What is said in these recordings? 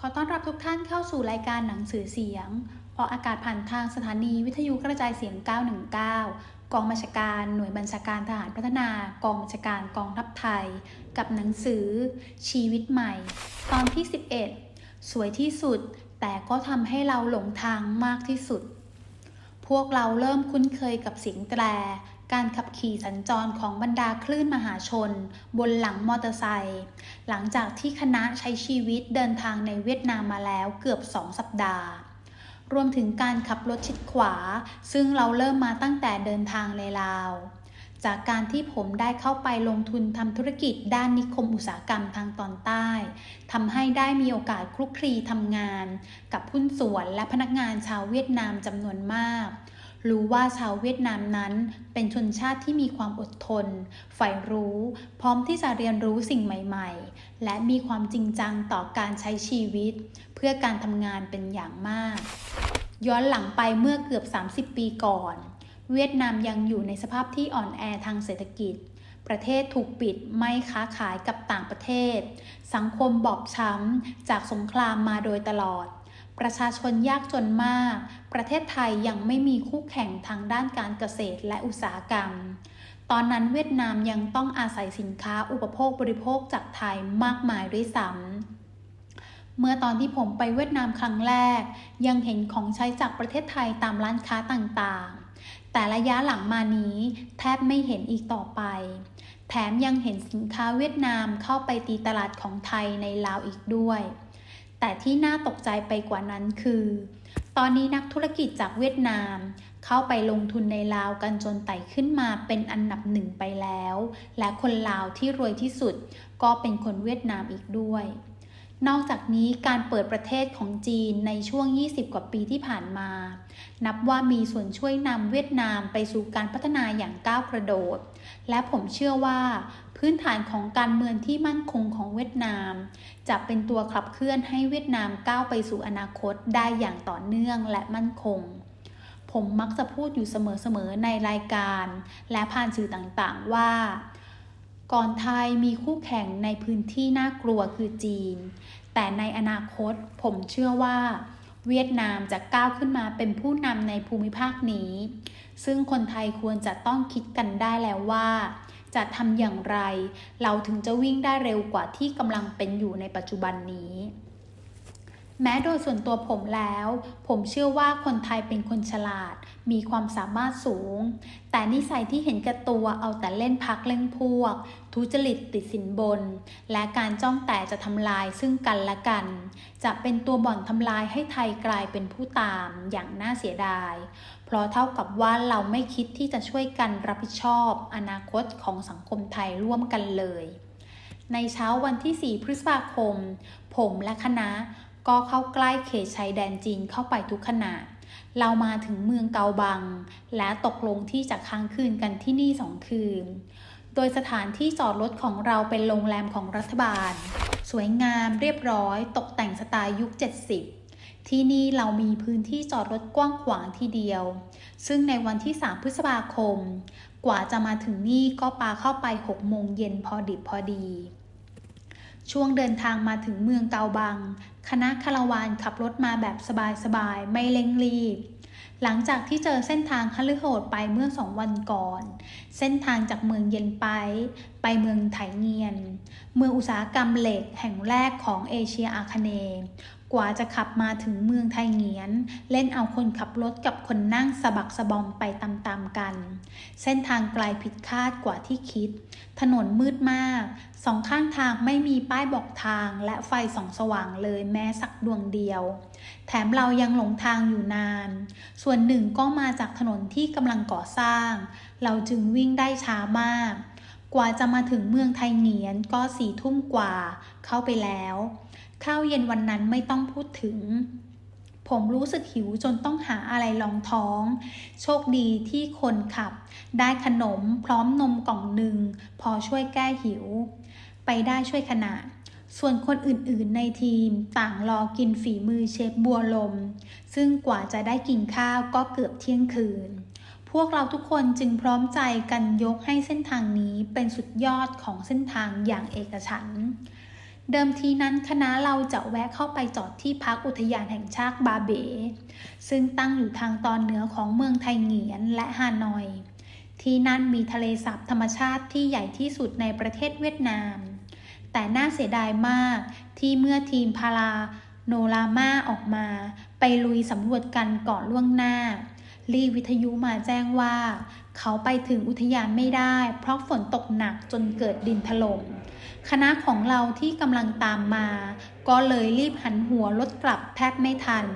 ขอต้อนรับทุกท่านเข้าสู่รายการหนังสือเสียงออกอากาศผ่านทางสถานีวิทยุกระจายเสียง 919 กองบัญชาการหน่วยบัญชาการทหารพัฒนากองบัญชาการกองทัพไทย กับหนังสือ ชีวิตใหม่ ตอนที่ 11 สวยที่สุด แต่ก็ทำให้เราหลงทางมากที่สุด พวกเราเริ่มคุ้นเคยกับเสียงแตร การขับขี่สัญจรของบรรดาคลื่นมหาชน บนหลังมอเตอร์ไซค์หลังจากที่คณะใช้ชีวิตเดินทางในเวียดนามมาแล้วเกือบสองสัปดาห์รวมถึงการขับรถชิดขวา ซึ่งเราเริ่มมาตั้งแต่เดินทางในลาว จากการที่ผมได้เข้าไปลงทุนทำธุรกิจด้านนิคมอุตสาหกรรมทางตอนใต้ทำให้ได้มีโอกาสคลุกคลีทำงาน กับหุ้นส่วนและพนักงานชาวเวียดนามจำนวนมาก รู้ว่าชาวเวียดนามนั้นเป็นชนชาติที่มีความอดทน ใฝ่รู้ พร้อมที่จะเรียนรู้สิ่งใหม่ๆ และมีความจริงจังต่อการใช้ชีวิต เพื่อการทำงานเป็นอย่างมาก ย้อนหลังไปเมื่อเกือบ 30 ปีก่อน เวียดนามยังอยู่ในสภาพที่อ่อนแอทางเศรษฐกิจ ประเทศถูกปิดไม่ค้าขายกับต่างประเทศ สังคมบอบช้ำจากสงครามมาโดยตลอด ประชาชนยากจนมาก ประเทศไทยยังไม่มีคู่แข่งทางด้านการเกษตรและอุตสาหกรรม ตอนนั้นเวียดนามยังต้องอาศัยสินค้าอุปโภคบริโภคจากไทยมากมายด้วยซ้ำเมื่อตอนที่ผมไปเวียดนามครั้งแรก ยังเห็นของใช้จากประเทศไทยตามร้านค้าต่างๆ แต่ระยะหลังมานี้แทบไม่เห็นอีกต่อไปแถมยังเห็นสินค้าเวียดนามเข้าไปตีตลาดของไทยในลาวอีกด้วย แต่ที่น่าตกใจไปกว่านั้นคือ ตอนนี้นักธุรกิจจากเวียดนาม เข้าไปลงทุนในลาวกันจนไต่ขึ้นมาเป็นอันดับหนึ่งไปแล้ว และคนลาวที่รวยที่สุด ก็เป็นคนเวียดนามอีกด้วย นอกจากนี้การเปิดประเทศของจีนในช่วง 20 กว่าปีที่ผ่านมา นับว่ามีส่วนช่วยนำเวียดนามไปสู่การพัฒนาอย่างก้าวกระโดด และผมเชื่อว่า พื้นฐานของการเมืองที่มั่นคงของเวียดนาม จะเป็นตัวขับเคลื่อนให้เวียดนามก้าวไปสู่อนาคตได้อย่างต่อเนื่องและมั่นคง ผมมักจะพูดอยู่เสมอๆในรายการ และผ่านสื่อต่างๆว่า ก่อนไทยมีคู่แข่งในพื้นที่น่ากลัวคือจีน แต่ในอนาคตผมเชื่อว่า เวียดนามจะก้าวขึ้นมาเป็นผู้นำในภูมิภาคนี้ ซึ่งคนไทยควรจะต้องคิดกันได้แล้วว่า จะทำอย่างไร เราถึงจะวิ่งได้เร็วกว่าที่กำลังเป็นอยู่ในปัจจุบันนี้ แม้โดยส่วนตัวผมแล้ว ผมเชื่อว่าคนไทยเป็นคนฉลาด มีความสามารถสูง แต่นิสัยที่เห็นแก่ตัวเอาแต่เล่นพักเล่นพวก ทุจริตติดสินบน และการจ้องแต่จะทำลายซึ่งกันและกัน จะเป็นตัวบ่อนทำลายให้ไทยกลายเป็นผู้ตามอย่างน่าเสียดาย เพราะเท่ากับว่าเราไม่คิดที่จะช่วยกันรับผิดชอบ อนาคตของสังคมไทยร่วมกันเลยในเช้าวันที่ 4 พฤษภาคม ผมและคณะ ก็เข้าใกล้เขตชายแดนจีนเข้าไปทุกขณะเรามาถึงเมืองเกาบัง และตกลงที่จะค้างคืนกันที่นี่สองคืน โดยสถานที่จอดรถของเราเป็นโรงแรมของรัฐบาล สวยงามเรียบร้อยตกแต่งสไตล์ยุค 70 ที่นี่เรามีพื้นที่จอดรถกว้างขวางทีเดียว ซึ่งในวันที่ 3 พฤษภาคม กว่าจะมาถึงนี่ก็ปาเข้าไป 6 โมงเย็นพอดิบพอดี ช่วงเดินทางมาถึงเมืองเกาบัง คณะคาราวานขับรถมาแบบสบายๆ ไม่เร่งรีบ หลังจากที่เจอเส้นทางฮลือโหดไปเมื่อสองวันก่อน เส้นทางจากเมืองเย็นไป ไปเมืองไถเงียน เมืองอุตสาหกรรมเหล็กแห่งแรกของเอเชียอาคเนย์กว่าจะขับมาถึงเมืองไทเงียน เล่นเอาคนขับรถกับคนนั่งสะบักสะบอมไปตามๆกัน เส้นทางไกลผิดคาดกว่าที่คิด ถนนมืดมาก สองข้างทางไม่มีป้ายบอกทางและไฟส่องสว่างเลยแม้สักดวงเดียว แถมเรายังหลงทางอยู่นาน ส่วนหนึ่งก็มาจากถนนที่กำลังก่อสร้าง เราจึงวิ่งได้ช้ามาก กว่าจะมาถึงเมืองไทยเหงียนก็สี่ทุ่มกว่าเข้าไปแล้วข้าวเย็นวันนั้นไม่ต้องพูดถึง ผมรู้สึกหิวจนต้องหาอะไรรองท้อง โชคดีที่คนขับ ได้ขนมพร้อมนมกล่องหนึ่ง พอช่วยแก้หิว ไปได้ช่วยขนาดส่วนคนอื่นๆในทีมต่างรอกินฝีมือเชฟบัวลม ซึ่งกว่าจะได้กินข้าวก็เกือบเที่ยงคืน วกเราทุกคนจึงพร้อมใจกันยกให้เส้นทางนี้เป็นสุดยอดของเส้นทางอย่างเอกฉันท์เดิมทีนั้นคณะเราจะแวะเข้าไปจอดที่พักอุทยานแห่งชาติบาเบ ซึ่งตั้งอยู่ทางตอนเหนือของเมืองไทเหงียนและฮานอย ที่นั่นมีทะเลสาบธรรมชาติที่ใหญ่ที่สุดในประเทศเวียดนาม แต่น่าเสียดายมากที่เมื่อทีมพาราโนรามาออกมา ไปลุยสำรวจกันก่อนล่วงหน้า รีวิทยุมาแจ้งว่า เขาไปถึงอุทยานไม่ได้ เพราะฝนตกหนักจนเกิดดินถล่มคณะของเราที่กำลังตามมา ก็เลยรีบหันหัวรถกลับแทบไม่ทัน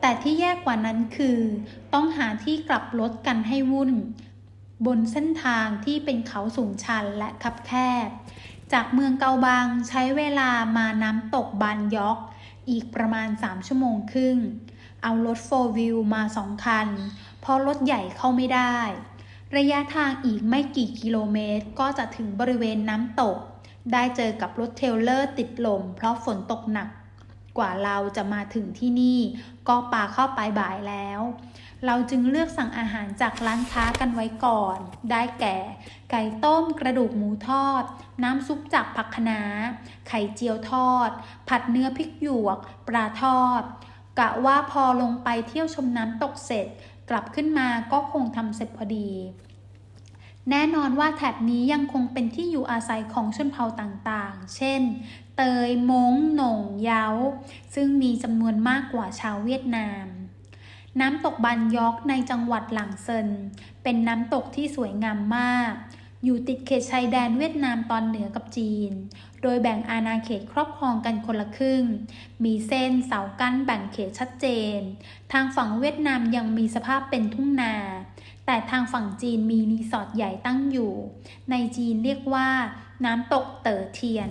แต่ที่แย่กว่านั้นคือ ต้องหาที่กลับรถกันให้วุ่น บนเส้นทางที่เป็นเขาสูงชันและคับแคบ จากเมืองเกาบังใช้เวลามาน้ำตกบานยอก อีกประมาณ 3 ชั่วโมงครึ่ง เอารถโฟวิวมาสองคัน เพราะรถใหญ่เข้าไม่ได้ ระยะทางอีกไม่กี่กิโลเมตรก็จะถึงบริเวณน้ำตก ได้เจอกับรถเทลเลอร์ติดลม เพราะฝนตกหนัก กว่าเราจะมาถึงที่นี่ ก็ปาเข้าไปบ่ายแล้ว เราจึงเลือกสั่งอาหารจากร้านค้ากันไว้ก่อน ได้แก่ ไก่ต้มกระดูกหมูทอด น้ำซุปจากผักคะน้า ไข่เจียวทอด ผัดเนื้อพริกหยวก ปลาทอด กะว่าพอลงไปเที่ยวชมน้ำตกเสร็จ กลับขึ้นมาก็คงทำเสร็จพอดี แน่นอนว่าแถบนี้ยังคงเป็นที่อยู่อาศัยของชนเผ่าต่างๆ เช่น เตยมงหน่งเยาซึ่งมีจำนวนมากกว่าชาวเวียดนามน้ำตกบันยอกในจังหวัดหลังเซิน เป็นน้ำตกที่สวยงามมาก อยู่ติดเขตชายแดนเวียดนามตอนเหนือกับจีน โดยแบ่งอาณาเขตครอบครองกันคนละครึ่ง มีเส้นเสากั้นแบ่งเขตชัดเจน ทางฝั่งเวียดนามยังมีสภาพเป็นทุ่งนา แต่ทางฝั่งจีนมีรีสอร์ทใหญ่ตั้งอยู่ ในจีนเรียกว่าน้ำตกเต๋อเทียน